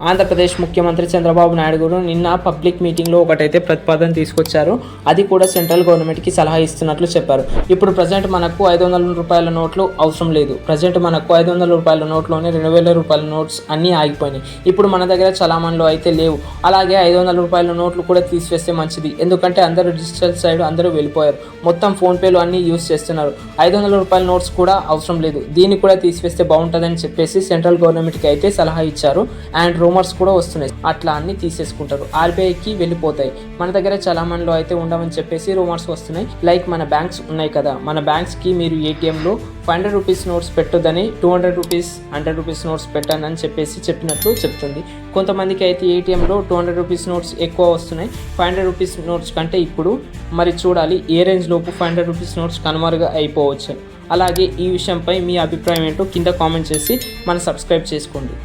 ఆంధ్రప్రదేశ్ ముఖ్యమంత్రి చంద్రబాబు నాయుడు గారు నిన్న పబ్లిక్ మీటింగ్లో ఒకటైతే ప్రతిపాదన తీసుకొచ్చారు. అది కూడా సెంట్రల్ గవర్నమెంట్కి సలహా ఇస్తున్నట్లు చెప్పారు. ఇప్పుడు ప్రజెంట్ మనకు ఐదు వందల రూపాయల నోట్లు అవసరం లేదు. ప్రజెంట్ మనకు ఐదు వందల రూపాయల నోట్లోనే రెండు వేల రూపాయల నోట్స్ అన్నీ ఆగిపోయినాయి. ఇప్పుడు మన దగ్గర చలామణిలో అయితే లేవు. అలాగే ఐదు వందల రూపాయల నోట్లు కూడా తీసివేస్తే మంచిది. ఎందుకంటే అందరూ డిజిటల్ సైడ్ అందరూ వెళ్ళిపోయారు. మొత్తం ఫోన్పేలు అన్నీ యూస్ చేస్తున్నారు. ఐదు వందల రూపాయల నోట్స్ కూడా అవసరం లేదు. దీన్ని కూడా తీసివేస్తే బాగుంటుందని చెప్పేసి సెంట్రల్ గవర్నమెంట్కి అయితే సలహా ఇచ్చారు. అండ్ రూమర్స్ కూడా వస్తున్నాయి. అట్లా అన్ని తీసేసుకుంటారు. ఆర్బీఐకి వెళ్ళిపోతాయి. మన దగ్గర చలామణిలో అయితే ఉండమని చెప్పేసి రూమర్స్ వస్తున్నాయి. లైక్ మన బ్యాంక్స్ ఉన్నాయి కదా. మన బ్యాంక్స్కి మీరు ఏటీఎంలో five hundred rupees notes పెట్టొద్దని two hundred rupees hundred rupees notes పెట్టండి అని చెప్పేసి చెప్పినట్లు చెప్తుంది. కొంతమందికి అయితే ఏటీఎంలో టూ హండ్రెడ్ రూపీస్ నోట్స్ ఎక్కువ వస్తున్నాయి. ఫైవ్ హండ్రెడ్ రూపీస్ నోట్స్ కంటే ఇప్పుడు మరి చూడాలి ఏ రేంజ్ లోపు ఫైవ్ హండ్రెడ్ రూపీస్ నోట్స్ కనుమరుగా అయిపోవచ్చు. అలాగే ఈ విషయంపై మీ అభిప్రాయం ఏంటో కింద కామెంట్ చేసి మన సబ్స్క్రైబ్ చేసుకోండి.